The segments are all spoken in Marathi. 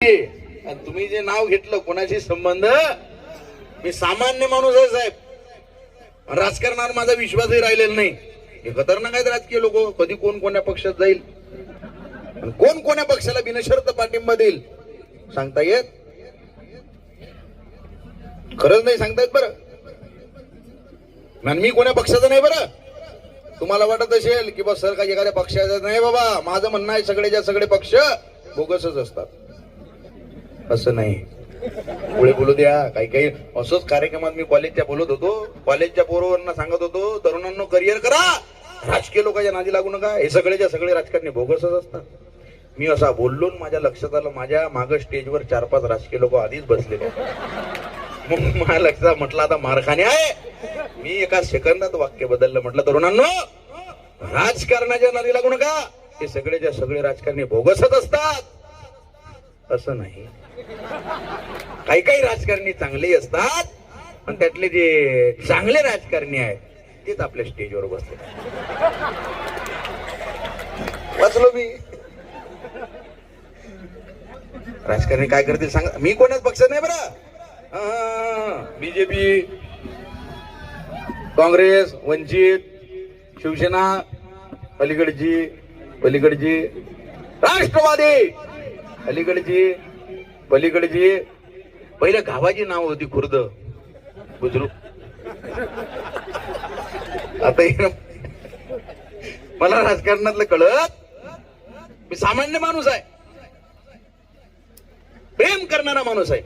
आणि तुम्ही जे नाव घेतलं कोणाशी संबंध? मी सामान्य माणूस आहे साहेब. राजकारणावर माझा विश्वासही राहिलेला नाही. हे खतरनाक आहेत राजकीय लोक. कधी कोण कोण्या पक्षात जाईल? कोण कोण्या पक्षाला बिनशर्त पाठिंबा देईल? सांगता येत? खरंच नाही सांगता येत बरं. मी कोण्या पक्षाचं नाही बरं? तुम्हाला वाटत असेल की बस सर काही एखाद्या पक्षाचं नाही बाबा. माझं म्हणणं आहे सगळे ज्या सगळे पक्ष बोगसच असतात. असं नाही. पुढे बोलू द्या. काही काही असंच कार्यक्रमात मी कॉलेजच्या बोलत होतो. कॉलेजच्या पोरांना सांगत होतो तरुणांना करिअर करा. राजकीय लोकांच्या नादी लागू नका. हे सगळेच्या सगळे राजकारणी बोगसच असतात. मी असा बोललो माझ्या लक्षात आलं माझ्या माग स्टेजवर चार पाच राजकीय लोक आधीच बसलेले मग माझ्या लक्षात म्हटलं आता मारखाने आहे. मी एका सेकंदात वाक्य बदललं. म्हटलं तरुणांनो राजकारणाच्या नादी लागू नका. हे सगळेच्या सगळे राजकारणी बोगसच असतात. असं नाही. काही काही राजकारणी चांगलेही असतात पण त्यातले जे चांगले राजकारणी आहेत तेच आपल्या स्टेजवर बसले वाचलो मी. राजकारणी काय करतील सांग. मी कोणाच पक्ष नाही बरं. बीजेपी काँग्रेस वंचित शिवसेना अलीकडची पलीकडची राष्ट्रवादी अलीकडची पलीकडची पहिल्या गावाची नाव होती खुर्द. बुजुर्ग आता मला राजकारणातलं कळत मी सामान्य माणूस आहे. प्रेम करणारा माणूस आहे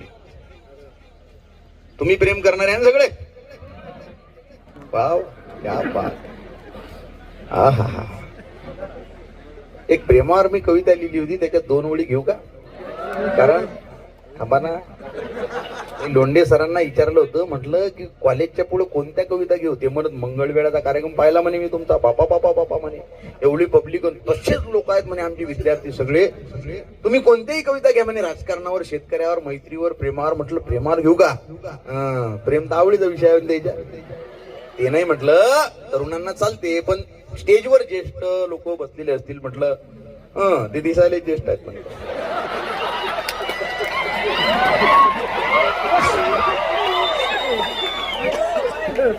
तुम्ही प्रेम करणारे आहे ना सगळे? वाव या बात. हा हा हा. एक प्रेमावर मी कविता लिहिली होती त्याच्यात दोन ओळी घेऊ का? कारण थांबा ना मी लोंढे सरांना विचारलं होतं म्हटलं की कॉलेजच्या पुढे कोणत्या कविता घेऊ? ते म्हणत मंगळवेळाचा कार्यक्रम पाहिला म्हणे मी तुमचा. बापा बापा बापा म्हणे. एवढी पब्लिक तसेच लोक आहेत म्हणे आमचे विद्यार्थी सगळे. तुम्ही कोणत्याही कविता घ्या म्हणे राजकारणावर शेतकऱ्यावर मैत्रीवर प्रेमावर. म्हटलं प्रेमावर घेऊ का? प्रेम तर आवडीचा विषय आहे त्याच्या. ते नाही म्हटलं तरुणांना चालते पण स्टेजवर ज्येष्ठ लोक बसलेले असतील म्हटलं. हं ते दिसायला ज्येष्ठ आहेत म्हणे.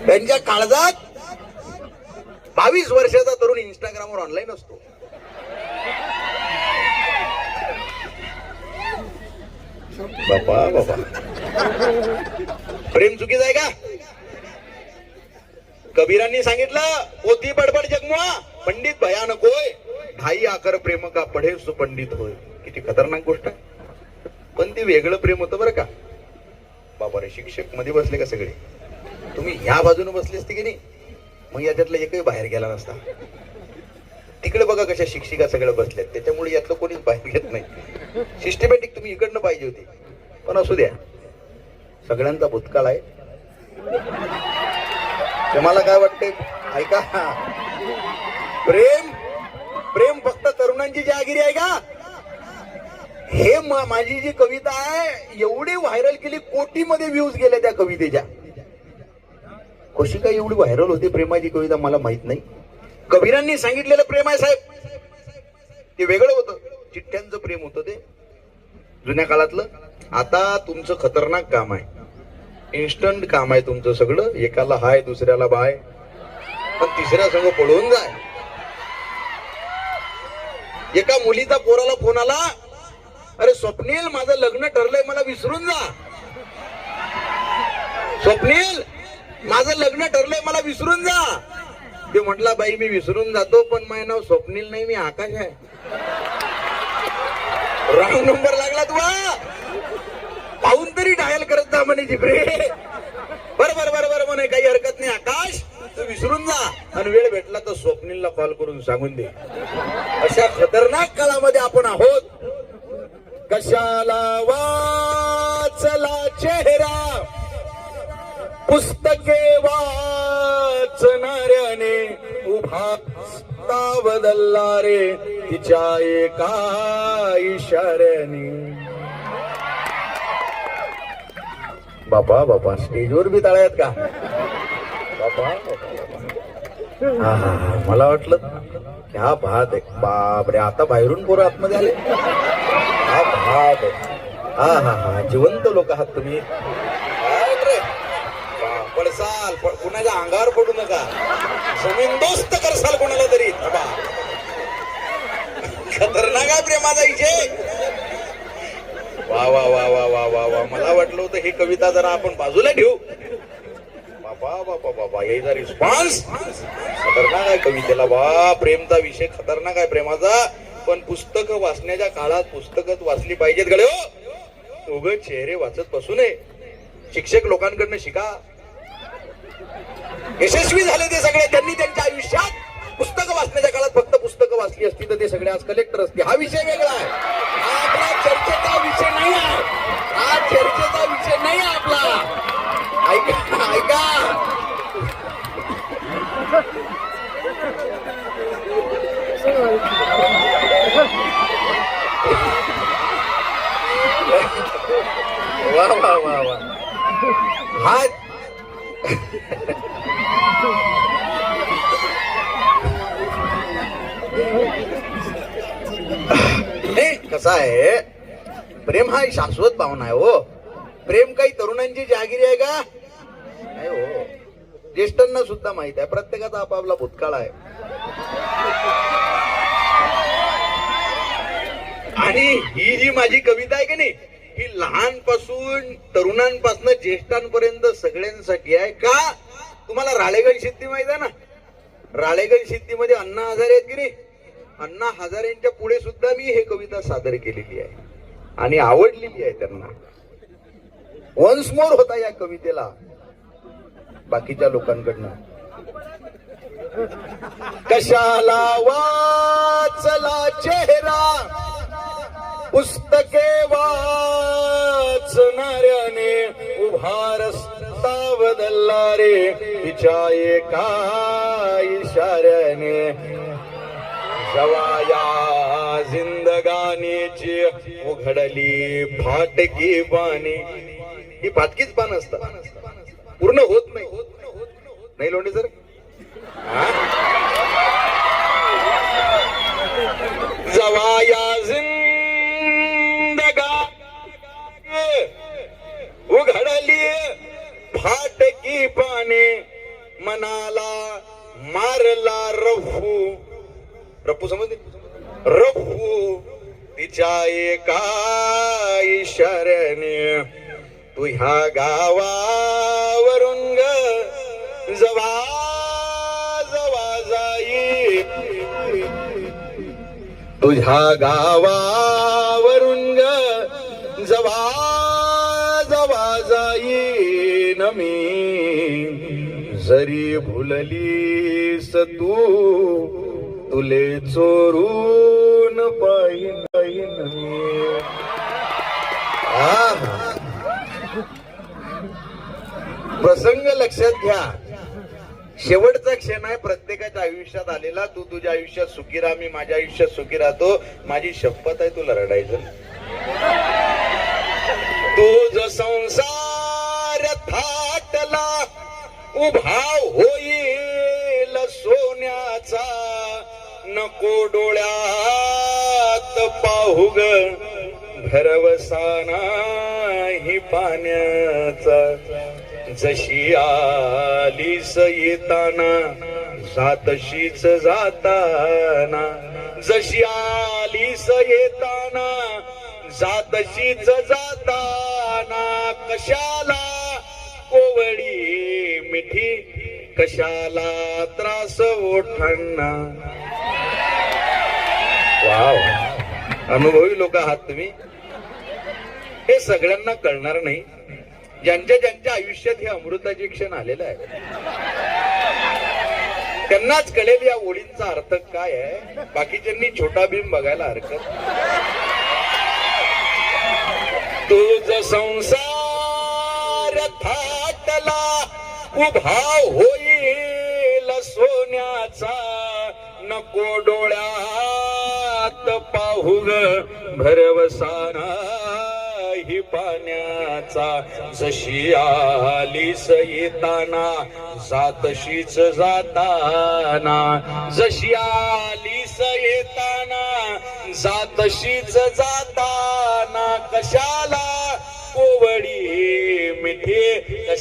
त्यांच्या काळजात बावीस वर्षाचा तरुण इंस्टाग्रामवर ऑनलाईन असतो. बापा बापा. प्रेम चुकीच आहे का? कबीरांनी सांगितलं पोती बडबड जगमुआ पंडित भयानक होय. ढाई आकर प्रेम का पढे सुपंडित होय. किती खतरनाक गोष्ट आहे. पण ते वेगळं प्रेम होतं बरं का? बाबा रे शिक्षकमध्ये बसले का सगळे? तुम्ही ह्या बाजूने बसले असते की नाही? मग याच्यातला एकही बाहेर गेला नसता. तिकडे बघा कशा शिक्षिका सगळ्या बसल्यात. त्याच्यामुळे यातलं कोणीच बाहेर घेत नाही. सिस्टमॅटिक तुम्ही इकडनं पाहिजे होती. पण असू द्या. सगळ्यांचा भूतकाळ आहे. तुम्हाला काय वाटतंय? ऐका. प्रेम प्रेम फक्त तरुणांची जहागिरी आहे का? हे माझी जी कविता आहे एवढी व्हायरल केली कोटीमध्ये व्ह्यूज गेल्या त्या कवितेच्या. कशी काय एवढी व्हायरल होते प्रेमाची कविता मला माहीत नाही. कबीरांनी सांगितलेलं प्रेम आहे साहेब. ते वेगळं होतं. चिठ्ठ्यांचं प्रेम होतं ते. जुन्या काळातलं. आता तुमचं खतरनाक काम आहे. इन्स्टंट काम आहे तुमचं सगळं. एकाला हाय दुसऱ्याला बाय. पण तिसऱ्या संघ पळवून जाय. एका मुलीचा पोराला फोन आला अरे स्वप्नील माझं लग्न ठरलंय मला विसरून जा. स्वप्नील माझं लग्न ठरलंय मला विसरून जा. ते म्हटला बाई मी विसरून जातो पण माझं नाव स्वप्नील नाही मी आकाश आहे. राऊंड नंबर लागला तुला. पाहून तरी डायल करत जा म्हणे जिबरे. बर बर बर बर म्हणे काही हरकत नाही आकाश तू विसरून जा. आणि वेळ भेटला तर स्वप्नीलला कॉल करून सांगून दे. अशा खतरनाक काळामध्ये आपण आहोत. कशाला वाचला चेहरा? पुस्तके वाचणाऱ्याने उभा बदलला रे तिच्या एका इशाऱ्याने. बापा बापा स्टेजवर बी टाळ्यात का? बापा मला वाटलं क्या बात आहे. बापरे आता बाहेरून पोरं आतमध्ये आले. क्या हा हा हा. जिवंत लोक आहात तुम्ही. काय रे? वा, पडसाल कुणाच्या अंगावर पडू नका. जमीन करसाल कोणाला तरी. बाबा खतरनाक आहे प्रेमाचा विषय वा वा वा वा वा वा वा. मला वाटलं होतं ही कविता जरा आपण बाजूला ठेवू. बाबा बाबा बाबा याचा रिस्पॉन्स खतरनाक आहे कवितेला. वा प्रेमचा विषय खतरनाक आहे प्रेमाचा. पण पुस्तकं वाचण्याच्या काळात पुस्तकच वाचली पाहिजेत गडे हो. उग चेहरे वाचत बसू नये. शिक्षक लोकांकडनं शिका. यशस्वी झाले ते सगळे त्यांनी त्यांच्या आयुष्यात पुस्तकं वाचण्याच्या काळात फक्त पुस्तकं वाचली असती तर ते सगळे आज कलेक्टर असते. हा विषय वेगळा आहे. आपला चर्चेचा विषय नाही आहे. हा चर्चेचा विषय नाही आपला. ऐका ऐका. वा वा वा वा हा नाही आहे? प्रेम हा शाश्वत भावना आहे हो. प्रेम काही तरुणांची जहागिरी आहे का? नाही हो. ज्येष्ठांना सुद्धा माहीत आहे प्रत्येकाचा आपापला भूतकाळ आहे. आणि ही जी माझी कविता आहे की नाही ही लहानपासून तरुणांपासून ज्येष्ठांपर्यंत सगळ्यांसाठी आहे. का? तुम्हाला राळेगण सिद्धी माहीत आहे ना? राळेगण सिद्धीमध्ये अण्णा हजारे आहेत की नाही? अण्णा हजारेंच्या पुढे सुद्धा मी हे कविता सादर केलेली आहे. आणि आवडलेली आहे त्यांना. वन्स मोर होता या कवितेला. बाकीच्या लोकांकडनं. कशाला वा पुस्तके वाचणाऱ्याने उभा रस्ता बदलला रे. तिच्या एका इशाऱ्याने. जवाया जिंदगानीची उघडली फाटकी पाणी. ही फाटकीच पान असतात. पूर्ण होत नाही. नाही लोणी सर? जवाया जिंद फाटकी पाने मनाला मारला रफू. रफू समजते रफू तिच्या एका इशाऱ्याने तू ह्या गावावरून ग जवा जवा जाई. तुझ्या गावा जरी भुलली तू तुले चोरून पाहिन पाहिन प्रसंग लक्षात घ्या. शेवटचा क्षण आहे प्रत्येकाच्या आयुष्यात आलेला तू तुझ्या आयुष्यात सुखी राहा मी माझ्या आयुष्यात सुखी राहतो. माझी शपथ आहे तुला रडायचं. तुझ संसार उभा होईल सोन्याचा. नको डोळ्यात पाहू ग ही पाण्याचा. जशी आलीस येताना जातशीच जाताना. जशी आलीस येताना जातशीच जाताना कशाला कोवळी मिठी कशाला त्रास ओठांना? वाव. अनुभवी लोक आहात तुम्ही. हे सगळ्यांना कळणार नाही. ज्यांच्या ज्यांच्या आयुष्यात हे अमृताचे क्षण आलेलं आहे त्यांनाच कळेल या ओळींचा अर्थ काय आहे. बाकीच्यांनी छोटा भीम बघायला हरकत तुझ संसार था थाटला उभा होईल सोन्याचा. नको डोळ्यात पाहू भरवसाना ही पाण्याचा. जशी आली येताना जातशीच जाताना. जशी आली येताना जातशीच जाताना.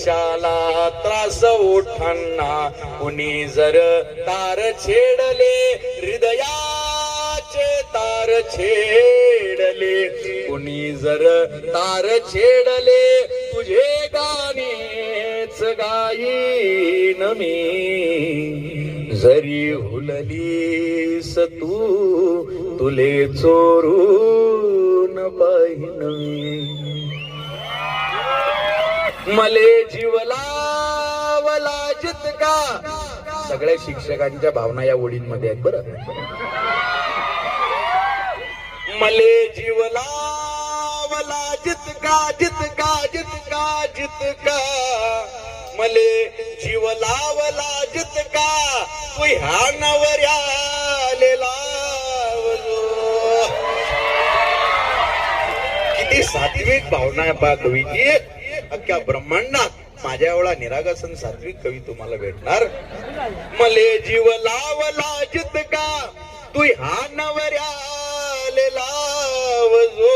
कशाला त्रास ओठांना कुणी जर तार छेडले हृदयाचे तार छेडले कुणी जर तार छेडले तुझे गाणेच गाईन मी. जरी हुललीस तू तुले चोरून पाहिन मी मले जीवला का सगळ्या शिक्षकांच्या भावना या ओळींमध्ये आहेत बरं. मले जीवलावला जितका जितका जितका जितका. मले जीवलावला जितका तू ह्या नवऱ्याले लावलो किती सात्विक भावना आहे बा कवीची अख्ख्या ब्रह्मांडात माझ्या एवढा निरागसन सात्विक कवी तुम्हाला भेटणार. मले जीव लावला जित का? तू ह्या नवऱ्याले लावजो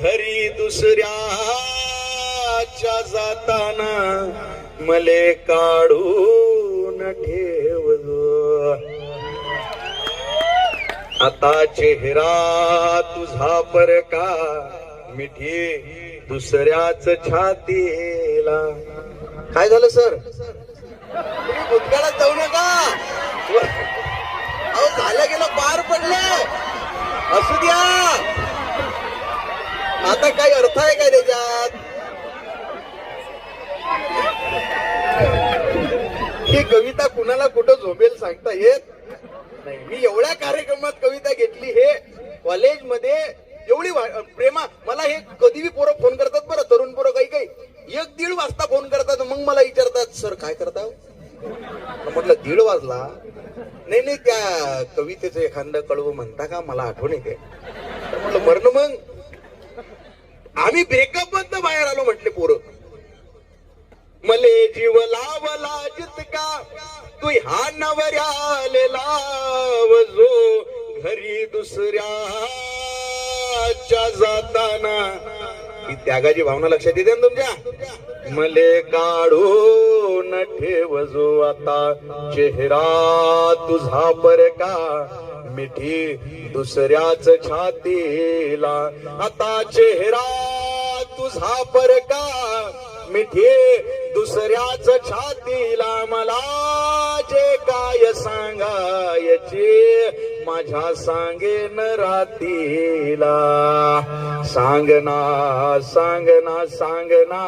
घरी दुसऱ्याच्या जाताना मले काढून ठेवलो आता चेहरा तुझा पर का? मिठी दुसऱ्याच छातीला. काय झालं सर? तुम्ही भूतकाळात जाऊ नका. अहो झालं गेलं पार पडलं असू द्या. आता काही अर्थ आहे काय त्याच्यात? ही कविता कुणाला कुठं झोपेल सांगता येत? नाही मी एवढ्या कार्यक्रमात कविता घेतली हे कॉलेजमध्ये एवढी प्रेमा. मला हे कधीबी पोरं फोन करतात बरं तरुण पोरं काही काही. एक दीड वाजता फोन करतात मग मला विचारतात सर काय करता हो? म्हटलं दीड वाजला. नाही नाही त्या कवितेचं एखादं कळव म्हणता का? मला आठवण येते. म्हटलं मरण मग. आम्ही ब्रेकअप मधनं बाहेर आलो म्हटले पोरं. मले जीव लावला जितका तू ह्या नवऱ्याले लावजो घरी दुसऱ्याच्या जाताना. ही त्यागाची भावना लक्षात येते ना तुमच्या? मले काढून ठेवजो आता. चेहरा तुझा पर का? मिठी दुसऱ्याच छातीला. आता चेहरा तुझा पर का? मिठी दुसऱ्याच छातीला. मला जे काय सांगायचे माझ्या सांगेन रातीला. सांगना सांगना सांगना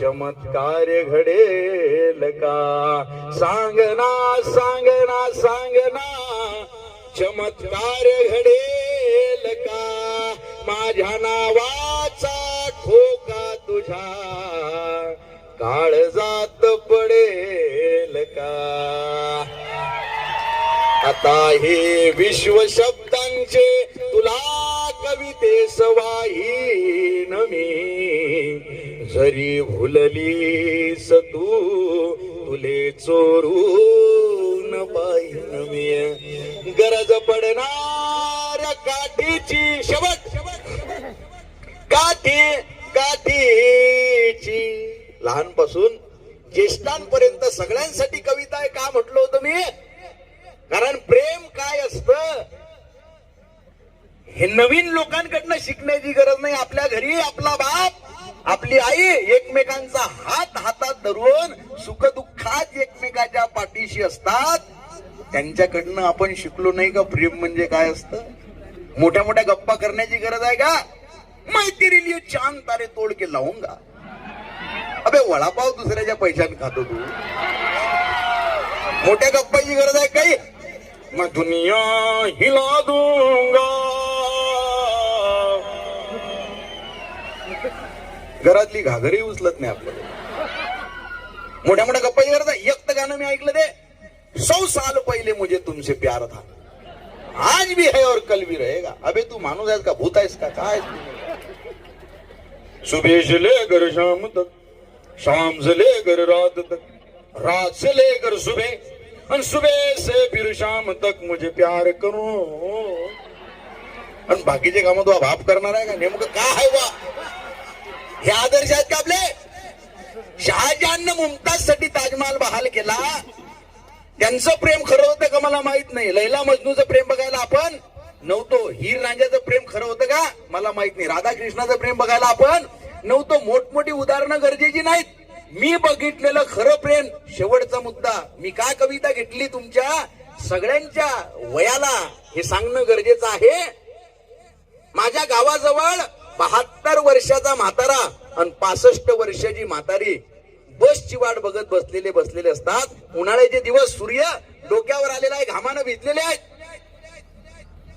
चमत्कार घडेल का? सांगना सांगना सांगना चमत्कार घडेल का? माझ्या नावाचा ठोका तुझ्या काळजात पडेल का? आता हे विश्व शब्दांचे तुला कविते सवाहीन मी. जरी भुललीस तू तुले चोरून पाहिन मी. गरज पडणार काठीची शेवट. काठी काठीची. लहानपासून ज्येष्ठांपर्यंत सगळ्यांसाठी कविता आहे का म्हटलं होतं मी कारण प्रेम काय असत? हे नवीन लोकांकडनं शिकण्याची गरज नाही. आपल्या घरी आपला बाप आपली आई एकमेकांचा हात हातात धरून सुखदुःखात एकमेकाच्या पाठीशी असतात. त्यांच्याकडनं आपण शिकलो नाही का? प्रेम म्हणजे काय असतं? मोठ्या मोठ्या गप्पा करण्याची गरज आहे का? माहिती रिली छान तारे तोड के लावूंगा अबे वडापाव दुसऱ्याच्या पैशाने खातो तू. मोठ्या गप्पाची गरज आहे काही मैं दुनिया हिला दूंगा। घरातली घागरी उचलत नाही आपल्याला मोठ्या मोठ्या गप्पाची गरज आहे एक गाणं मी ऐकलं ते. सौ साल पहिले मुझे तुमसे प्यार था. आज भी है और कल भी रहेगा. अबे तू माणूस आहेस का? भूत आहेस का? काय आहेस तू? सुबह से लेकर शाम तक शाम से लेकर रात तक रात से लेकर सुबह अन सुबह से फिर शाम तक मुझे प्यार करो। आणि बाकीचे काम तो बाप करणार आहे का? नेमकं काय आहे बा हे आदर्श आहेत का आपले? मुमताजसाठी ताजमहाल बहाल केला. त्यांचं प्रेम खरं होतं का मला माहीत नाही. लैला मजनूचं प्रेम बघायला आपण नव्हतो. हीर रांजाचं प्रेम खरं होतं का? मला माहीत नाही. राधाकृष्णाचं प्रेम बघायला आपण नव्हतं. मोठमोठी उदाहरणं गरजेची नाहीत. मी बघितलेलं खरं प्रेम शेवटचा मुद्दा. मी काय कविता घेतली तुमच्या सगळ्यांच्या वयाला? हे सांगणं गरजेचं आहे. माझ्या गावाजवळ बहात्तर वर्षाचा म्हातारा आणि पासष्ट वर्षाची म्हातारी बसची वाट बघत बसलेले बसलेले असतात. उन्हाळ्याचे दिवस सूर्य डोक्यावर आलेला आहे घामानं भिजलेले आहेत.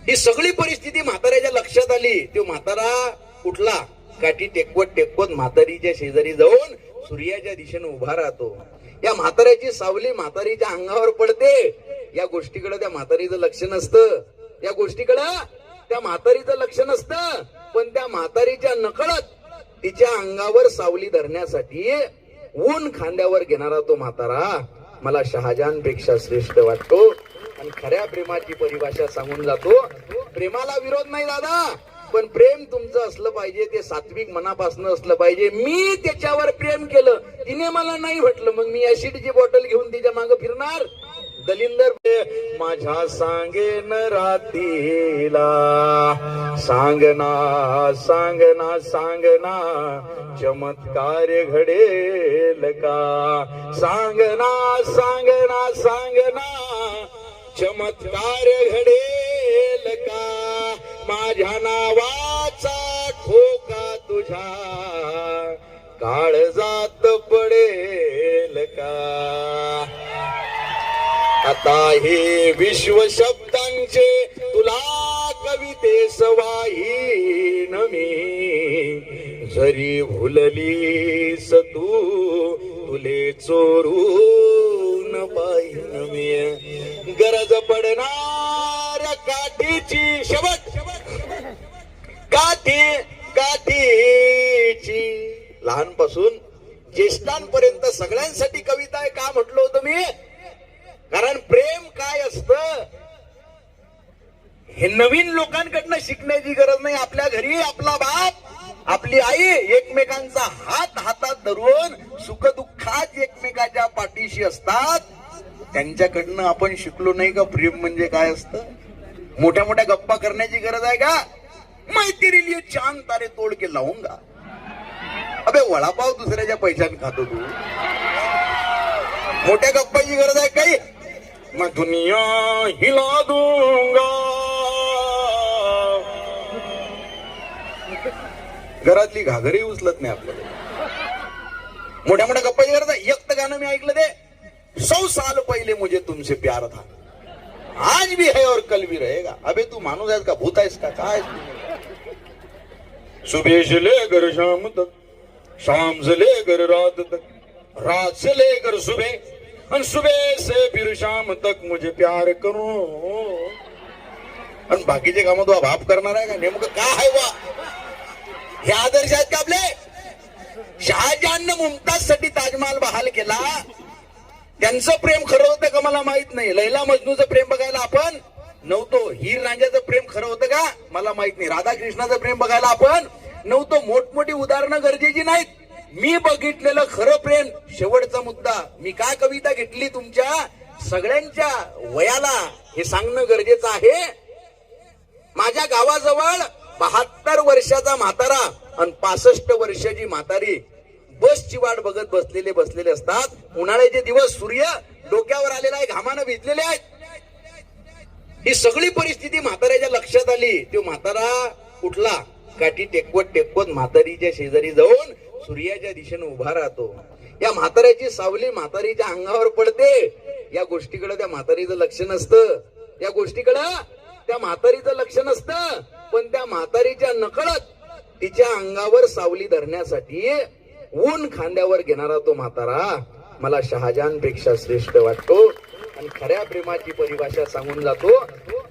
ही सगळी परिस्थिती म्हाताऱ्याच्या लक्षात आली. तो म्हातारा उठला काठी टेकवत टेकवत म्हातारीच्या शेजारी जाऊन सूर्याच्या दिशेने उभा राहतो. या म्हाताऱ्याची सावली म्हातारीच्या अंगावर पडते. या गोष्टीकडे त्या म्हातारीचं लक्ष नसतं. या गोष्टीकडे त्या म्हातारीचं लक्ष नसतं. पण त्या म्हातारीच्या नकळत तिच्या अंगावर सावली धरण्यासाठी ऊन खांद्यावर घेणारा तो म्हातारा मला शहाजहानपेक्षा श्रेष्ठ वाटतो. आणि खऱ्या प्रेमाची परिभाषा सांगून जातो. प्रेमाला विरोध नाही दादा. पण प्रेम तुमचं असलं पाहिजे ते सात्विक मनापासून असलं पाहिजे. मी त्याच्यावर प्रेम केलं तिने मला नाही म्हटलं मग मी ऍसिडची बॉटल घेऊन तिच्यामागे फिरणार? दलिंदर माझ्या सांगेन रातीला सांगना सांगना सांगना चमत्कार घडेल का? सांगना सांगना सांगना चमत्कार घडेल का? माझ्या नावाचा ठोका तुझ्या. काळजात पडेल का? आता हे विश्व शब्दांचे तुला कविते सवाहीन मी. जरी भुललीस तू तुले चोरून पाहिन मी. गरज पडणार काठीची शेवट गाठी गाठीची. लहानपासून ज्येष्ठांपर्यंत सगळ्यांसाठी कविता आहे का म्हटलं होतं मी? कारण प्रेम काय असत? हे नवीन लोकांकडनं शिकण्याची गरज नाही. आपल्या घरी आपला बाप आपली आई एकमेकांचा हात हातात धरून सुखदुःखात एकमेकाच्या पाठीशी असतात. त्यांच्याकडनं आपण शिकलो नाही का? प्रेम म्हणजे काय असतं? मोठ्या मोठ्या गप्पा करण्याची गरज आहे का? मैत्री लिए चांद तारे तोड के लावूंगा अबे वडापाव दुसऱ्याच्या पैशाने खातो तू. मोठ्या गप्पाची गरज आहे काही? मग दुनिया हिला दूंगा. घरातली घागरी उचलत नाही आपल्याला. मोठ्या मोठ्या गप्पाची गरज आहे. एक तर गाणं मी ऐकलं ते. सौ साल पहिले मुझे तुमसे प्यार था. आज भी है और कल भी रहेगा. अबे तू माणूस आहेस का? भूत आहेस का? काय? आहेस ले सुबह से लेकर शाम तक शाम से लेकर रात तक रात से लेकर सुबह और सुबह से फिर शाम तक मुझे प्यार करो। आणि बाकीचे काम तो बाप करणार आहे का? नेमकं काय आहे वा? हे आदर्श आहेत का आपले? शहाजहाननं मुमताजसाठी ताजमहाल बहाल केला. त्यांचं प्रेम खरं होतं का मला माहीत नाही. लैला मजनूचं प्रेम बघायला आपण नव्हतो हीर रांजाचं प्रेम खरं होतं का? मला माहीत नाही. राधाकृष्णाचं प्रेम बघायला आपण नव्हतो. मोठमोठी उदाहरणं गरजेची नाहीत. मी बघितलेलं खरं प्रेम शेवटचा मुद्दा. मी काय कविता घेतली तुमच्या सगळ्यांच्या वयाला? हे सांगणं गरजेचं आहे. माझ्या गावाजवळ बहात्तर वर्षाचा म्हातारा आणि पासष्ट वर्षाची म्हातारी बसची वाट बघत बसलेले बसलेले असतात. उन्हाळ्याचे दिवस सूर्य डोक्यावर आलेला आहे घामानं भिजलेले आहेत. ही सगळी परिस्थिती म्हाताऱ्याच्या लक्षात आली. तो म्हातारा उठला काठी टेकवत टेकवत म्हातारीच्या शेजारी जाऊन सूर्याच्या दिशेने उभा राहतो. या म्हाताऱ्याची सावली म्हातारीच्या अंगावर पडते. या गोष्टीकडे त्या म्हातारीचं लक्ष नसतं. या गोष्टीकडे त्या म्हातारीचं लक्ष नसतं. पण त्या म्हातारीच्या नकळत तिच्या अंगावर सावली धरण्यासाठी ऊन खांद्यावर घेणारा तो म्हातारा मला शहाजहानपेक्षा श्रेष्ठ वाटतो. आणि खऱ्या प्रेमाची परिभाषा सांगून जातो.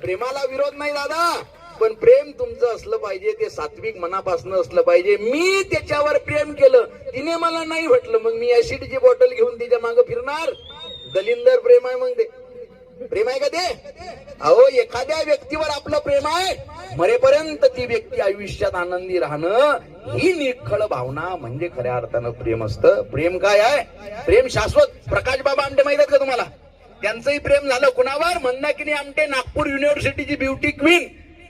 प्रेमाला विरोध नाही दादा पण प्रेम तुमचं असलं पाहिजे ते सात्विक मनापासून असलं पाहिजे. मी त्याच्यावर प्रेम केलं तिने मला नाही म्हटलं मग मी ऍसिडची बॉटल घेऊन तिच्यामागे फिरणार? दलिंदर प्रेम आहे मग ते. प्रेम आहे का ते? अहो एखाद्या व्यक्तीवर आपलं प्रेम आहे मरेपर्यंत ती व्यक्ती आयुष्यात आनंदी राहणं ही निखळ भावना म्हणजे खऱ्या अर्थानं प्रेम असतं. प्रेम काय आहे? प्रेम शाश्वत. प्रकाश बाबा आमटे माहीत आहेत का तुम्हाला? त्यांचंही प्रेम झालं कुणावर? मंदाकिनी आमटे नागपूर युनिव्हर्सिटीची ब्युटी क्वीन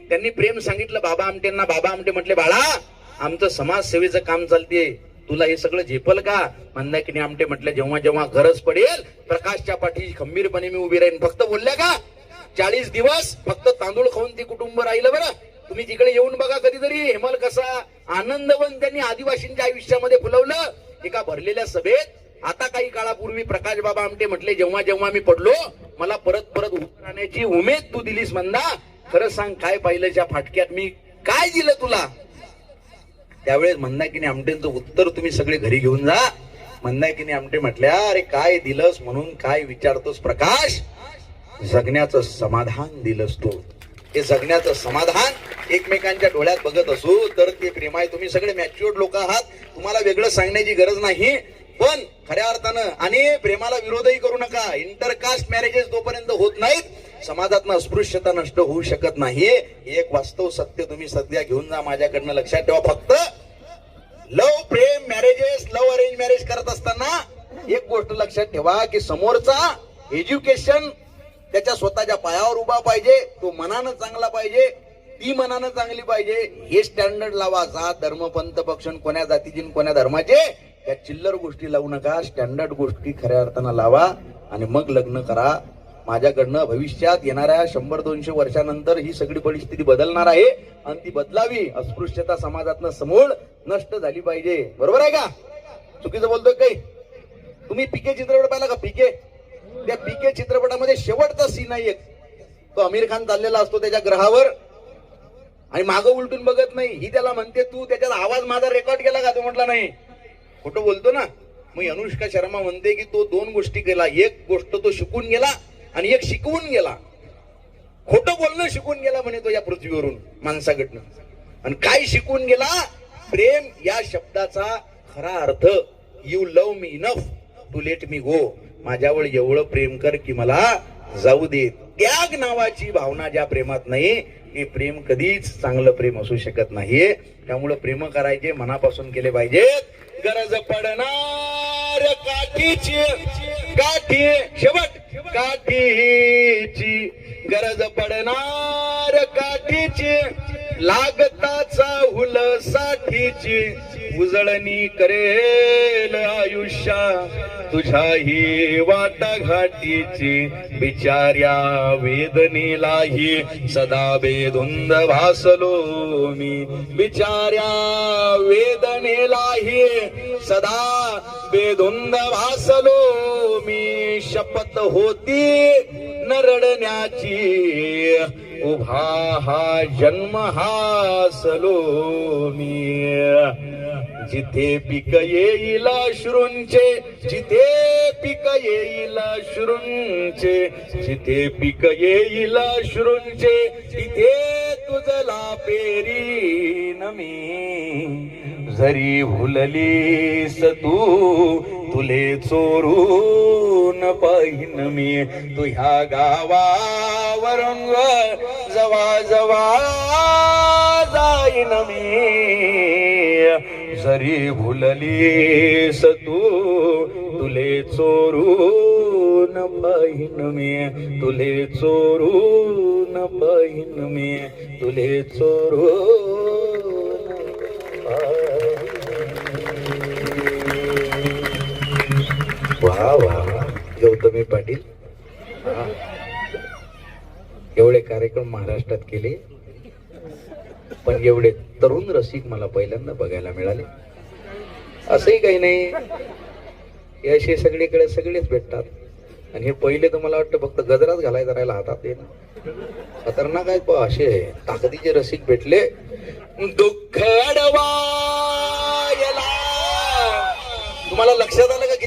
त्यांनी प्रेम सांगितलं बाबा आमटेंना बाबा आमटे. म्हटले बाळा आमचं समाजसेवेचं काम चालते तुला हे सगळं झेपल का? मंदाकिनी आमटे म्हटलं जेव्हा जेव्हा गरज पडेल प्रकाशच्या पाठी खंबीरपणे मी उभी राहीन. फक्त बोलल्या का? चाळीस दिवस फक्त तांदूळ खाऊन ती कुटुंब राहिलं बरं. तुम्ही तिकडे येऊन बघा कधीतरी. हेमल कसा आनंदवन त्यांनी आदिवासींच्या आयुष्यामध्ये फुलवलं. एका भरलेल्या सभेत आता काही काळापूर्वी प्रकाश बाबा आमटे म्हटले जेव्हा जेव्हा मी पडलो मला परत परत उभं राहण्याची उमेद तू दिलीस मंदा. खरं सांग काय पाहिलं त्या फाटक्यात? मी काय दिलं तुला? त्यावेळेस मंदाकिनी आमटेंचं उत्तर तुम्ही सगळे घरी घेऊन जा. मंदाकिनी आमटे म्हटल्या अरे काय दिलंस म्हणून काय विचारतोस प्रकाश? जगण्याचं समाधान दिलंस तू. हे जगण्याचं समाधान एकमेकांच्या डोळ्यात बघत असू तर ते प्रेम आहे तुम्ही सगळे मॅच्युअर्ड लोक आहात. तुम्हाला वेगळं सांगण्याची गरज नाही. पण खऱ्या अर्थानं आणि प्रेमाला विरोधही करू नका. इंटरकास्ट मॅरेजेस जोपर्यंत होत नाहीत समाजातनं अस्पृश्यता नष्ट होऊ शकत नाही. एक वास्तव सत्य तुम्ही सध्या घेऊन जा माझ्याकडनं लक्षात ठेवा. फक्त लव प्रेम मॅरेजेस लव अरेंज मॅरेज करत असताना एक गोष्ट लक्षात ठेवा की समोरचा एज्युकेशन त्याच्या स्वतःच्या पायावर उभा पाहिजे तो मनानं चांगला पाहिजे ती मनानं चांगली पाहिजे हे स्टँडर्ड लावा. जात धर्म पंथ पक्षण कोण्या जातीची कोण्या धर्माचे. या चिल्लर गोष्टी लावू नका स्टँडर्ड गोष्टी खऱ्या अर्थानं लावा आणि मग लग्न करा. माझ्याकडनं भविष्यात येणाऱ्या शंभर दोनशे वर्षानंतर ही सगळी परिस्थिती बदलणार आहे आणि ती बदलावी. अस्पृश्यता समाजातनं समूळ नष्ट झाली पाहिजे. बरोबर आहे का? चुकीचं बोलतोय काही? तुम्ही पिके चित्रपट पाहिला का पिके त्या पिके चित्रपटामध्ये शेवटचा सीन आहे एक. तो आमिर खान चाललेला असतो त्याच्या ग्रहावर आणि मागं उलटून बघत नाही. ही त्याला म्हणते तू त्याच्यात आवाज माझा रेकॉर्ड केला का? तो म्हटला नाही. खोटं बोलतो ना. मग अनुष्का शर्मा म्हणते की तो दोन गोष्टी केला. एक गोष्ट तो शिकून गेला आणि एक शिकवून गेला. खोटं बोलणं शिकून गेला म्हणे तो या पृथ्वीवरून माणसाकडनं. आणि काय शिकून गेला? प्रेम या शब्दाचा खरा अर्थ you love me enough to let me go माझ्यावर एवढं प्रेम कर की मला जाऊ दे त्याग नावाची भावना ज्या प्रेमात नाही हे प्रेम कधीच चांगलं प्रेम असू शकत नाही त्यामुळं प्रेम करायचे मनापासून केले पाहिजे. गरज पडणार काठीची काठी शेवट काठीची. गरज पडणार काठीची लागताचा हुल साठीची उजळणी करेल आयुष्या. तुझ्या ही वाटाघाटीची बिचार्या बिचाऱ्या वेदनेलाही सदा बेधुंद भासलो मी. बिचाऱ्या वेदनेलाही सदा बेधुंद भासलो मी. शपथ होती न रडण्याची उभा हा जन्म हासलो मी. जिथे पिक येईल श्रुंचे जिथे पिक येईल श्रुंचे जिथे पिक येईल श्रुंचे तिथे तुझला पेरी मी. जरी भुललीस तू तुले चोरून पाहिन मी. तू ह्या गावावरून जवा जवा जाईन मी. जरी भुललीस तू तुले चोरून पाहिन मी. तुले चोरून पाहिन मी. तुले चोरून वा वा गौतमी पाटील. एवढे कार्यक्रम महाराष्ट्रात केले. पण एवढे तरुण रसिक मला पहिल्यांदा बघायला मिळाले. असंही काही नाही. हे असे सगळीकडे सगळेच भेटतात. आणि हे पहिले तर मला वाटतं फक्त गजराच घालायचा राहिला हातात ते ना खतरनाक आहेत असे ताकदीचे रसिक भेटले. दुःख तुम्हाला लक्षात आलं का किती